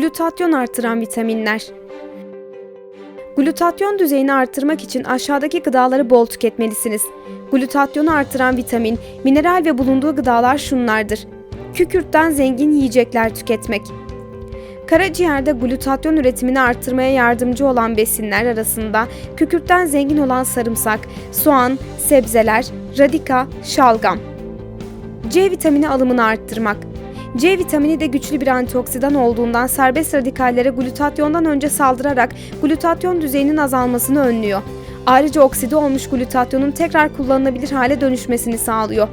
Glutatyon artıran vitaminler. Glutatyon düzeyini artırmak için aşağıdaki gıdaları bol tüketmelisiniz. Glutatyonu artıran vitamin, mineral ve bulunduğu gıdalar şunlardır. Kükürtten zengin yiyecekler tüketmek. Karaciğerde glutatyon üretimini artırmaya yardımcı olan besinler arasında kükürtten zengin olan sarımsak, soğan, sebzeler, radika, şalgam. C vitamini alımını arttırmak. C vitamini de güçlü bir antioksidan olduğundan serbest radikallere glutatyondan önce saldırarak glutatyon düzeyinin azalmasını önlüyor. Ayrıca okside olmuş glutatyonun tekrar kullanılabilir hale dönüşmesini sağlıyor.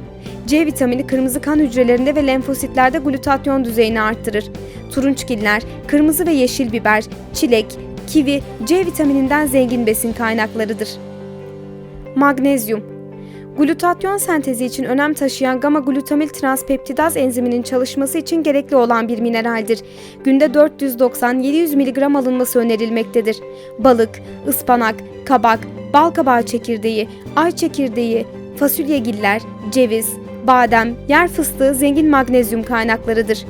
C vitamini kırmızı kan hücrelerinde ve lenfositlerde glutatyon düzeyini arttırır. Turunçgiller, kırmızı ve yeşil biber, çilek, kivi C vitamininden zengin besin kaynaklarıdır. Magnezyum Glutatyon sentezi için önem taşıyan gamma glutamil transpeptidaz enziminin çalışması için gerekli olan bir mineraldir. Günde 490-700 mg alınması önerilmektedir. Balık, ıspanak, kabak, bal kabağı çekirdeği, ay çekirdeği, fasulyegiller, ceviz, badem, yer fıstığı zengin magnezyum kaynaklarıdır.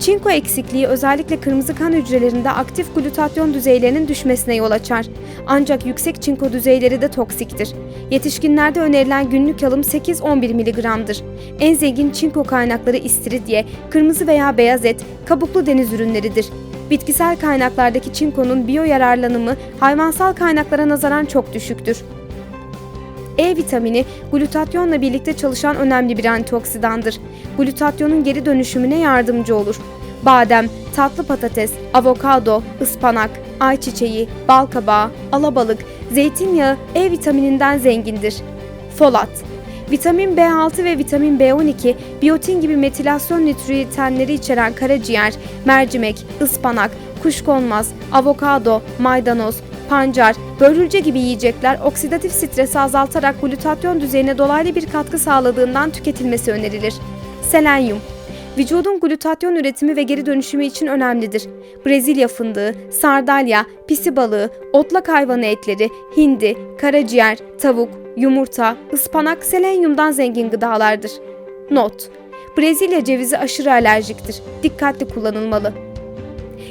Çinko eksikliği özellikle kırmızı kan hücrelerinde aktif glutatyon düzeylerinin düşmesine yol açar. Ancak yüksek çinko düzeyleri de toksiktir. Yetişkinlerde önerilen günlük alım 8-11 mg'dır. En zengin çinko kaynakları istiridye, kırmızı veya beyaz et, kabuklu deniz ürünleridir. Bitkisel kaynaklardaki çinkonun biyo yararlanımı hayvansal kaynaklara nazaran çok düşüktür. E vitamini glutatyonla birlikte çalışan önemli bir antioksidandır. Glutatyonun geri dönüşümüne yardımcı olur. Badem, tatlı patates, avokado, ıspanak, ayçiçeği, bal kabağı, alabalık, zeytinyağı E vitamininden zengindir. Folat Vitamin B6 ve vitamin B12, biyotin gibi metilasyon nütriyenleri içeren karaciğer, mercimek, ıspanak, kuşkonmaz, avokado, maydanoz, pancar, börülce gibi yiyecekler oksidatif stresi azaltarak glutatyon düzeyine dolaylı bir katkı sağladığından tüketilmesi önerilir. Selenyum Vücudun glutatyon üretimi ve geri dönüşümü için önemlidir. Brezilya fındığı, sardalya, pisi balığı, otlak hayvanı etleri, hindi, karaciğer, tavuk, yumurta, ıspanak selenyumdan zengin gıdalardır. Not Brezilya cevizi aşırı alerjiktir. Dikkatli kullanılmalı.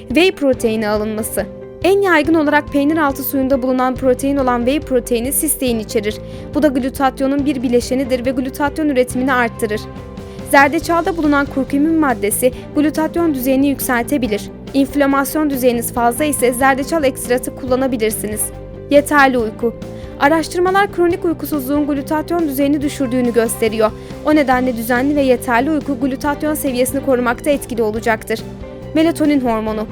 Whey proteini alınması en yaygın olarak peynir altı suyunda bulunan protein olan whey proteini sistein içerir. Bu da glutatyonun bir bileşenidir ve glutatyon üretimini arttırır. Zerdeçalda bulunan kurkumin maddesi glutatyon düzeyini yükseltebilir. İnflamasyon düzeyiniz fazla ise zerdeçal ekstratı kullanabilirsiniz. Yeterli uyku. Araştırmalar kronik uykusuzluğun glutatyon düzeyini düşürdüğünü gösteriyor. O nedenle düzenli ve yeterli uyku glutatyon seviyesini korumakta etkili olacaktır. Melatonin hormonu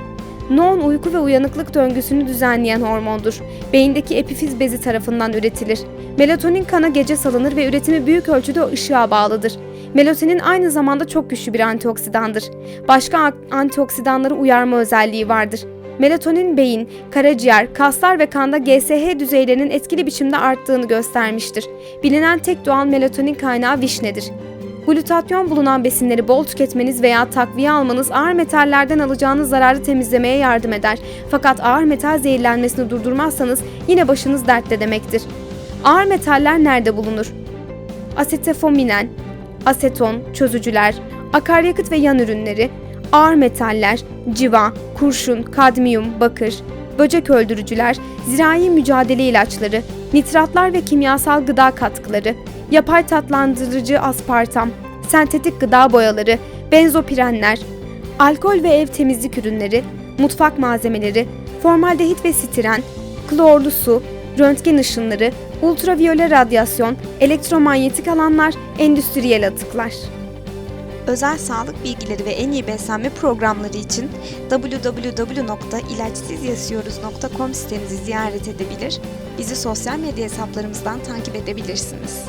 Noon uyku ve uyanıklık döngüsünü düzenleyen hormondur. Beyindeki epifiz bezi tarafından üretilir. Melatonin kana gece salınır ve üretimi büyük ölçüde ışığa bağlıdır. Melatonin aynı zamanda çok güçlü bir antioksidandır. Başka antioksidanları uyarma özelliği vardır. Melatonin beyin, karaciğer, kaslar ve kanda GSH düzeylerinin etkili biçimde arttığını göstermiştir. Bilinen tek doğal melatonin kaynağı vişnedir. Glutatyon bulunan besinleri bol tüketmeniz veya takviye almanız ağır metallerden alacağınız zararı temizlemeye yardım eder. Fakat ağır metal zehirlenmesini durdurmazsanız yine başınız dertte demektir. Ağır metaller nerede bulunur? Asetefominen, aseton, çözücüler, akaryakıt ve yan ürünleri, ağır metaller, civa, kurşun, kadmiyum, bakır, böcek öldürücüler, zirai mücadele ilaçları, nitratlar ve kimyasal gıda katkıları, yapay tatlandırıcı aspartam, sentetik gıda boyaları, benzopirenler, alkol ve ev temizlik ürünleri, mutfak malzemeleri, formaldehit ve stiren, klorlu su, röntgen ışınları, ultraviyole radyasyon, elektromanyetik alanlar, endüstriyel atıklar. Özel sağlık bilgileri ve en iyi beslenme programları için www.ilaçsızyaşıyoruz.com sitemizi ziyaret edebilir, bizi sosyal medya hesaplarımızdan takip edebilirsiniz.